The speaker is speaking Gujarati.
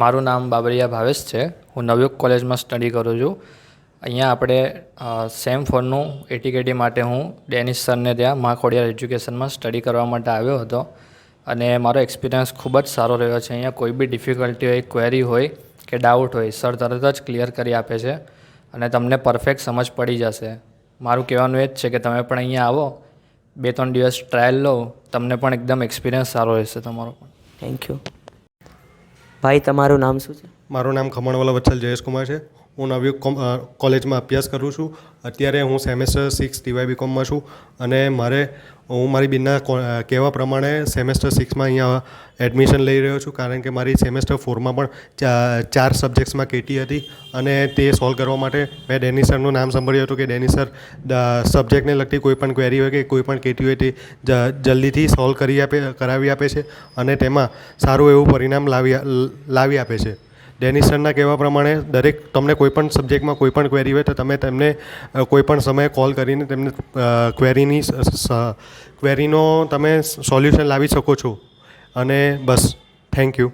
મારું નામ બાબરિયા ભાવેશ છે. હું નવયુગ કોલેજમાં સ્ટડી કરું છું. અહીંયા આપણે સેમ ફોરનું એટીકેટી માટે હું ડેનિશ સરને ત્યાં મા ખોડિયાર એજ્યુકેશનમાં સ્ટડી કરવા માટે આવ્યો હતો. અને મારો એક્સપિરિયન્સ ખૂબ જ સારો રહ્યો છે. અહીંયા કોઈ બી ડિફિકલ્ટી હોય, ક્વેરી હોય કે ડાઉટ હોય, સર તરત જ ક્લિયર કરી આપે છે અને તમને પરફેક્ટ સમજ પડી જશે. મારું કહેવાનું એ જ છે કે તમે પણ અહીંયા આવો, બે ત્રણ દિવસ ટ્રાયલ લો, તમને પણ એકદમ એક્સપિરિયન્સ સારો રહેશે તમારો પણ. થેન્ક યુ ભાઈ તમારું નામ શું છે? મારું નામ ખમણવાલા વત્સલ જયેશકુમાર છે. હું નવી કોલેજમાં અભ્યાસ કરું છું. અત્યારે હું સેમેસ્ટર સિક્સ ટીવાય બીકોમમાં છું અને મારે, હું મારી બેનના કહેવા પ્રમાણે સેમેસ્ટર સિક્સમાં અહીંયા એડમિશન લઈ રહ્યો છું કારણ કે મારી સેમેસ્ટર ફોરમાં પણ ચાર સબ્જેક્ટ્સમાં કેટી હતી અને તે સોલ્વ કરવા માટે મેં ડેની સરનું નામ સાંભળ્યું હતું કે ડેની સર સબ્જેક્ટને લગતી કોઈ પણ ક્વેરી હોય કે કોઈ પણ કેટી હોય તે જલ્દીથી સોલ્વ કરી આપે, કરાવી આપે છે અને તેમાં સારું એવું પરિણામ લાવી લાવી આપે છે. ડેનિસ સરના કહેવા પ્રમાણે દરેક તમને કોઈપણ સબ્જેક્ટમાં કોઈ પણ ક્વેરી હોય તો તમે તેમને કોઈપણ સમયે કોલ કરીને તેમને ક્વેરીની ક્વેરીનો તમે સોલ્યુશન લાવી શકો છો. અને બસ થેન્ક યુ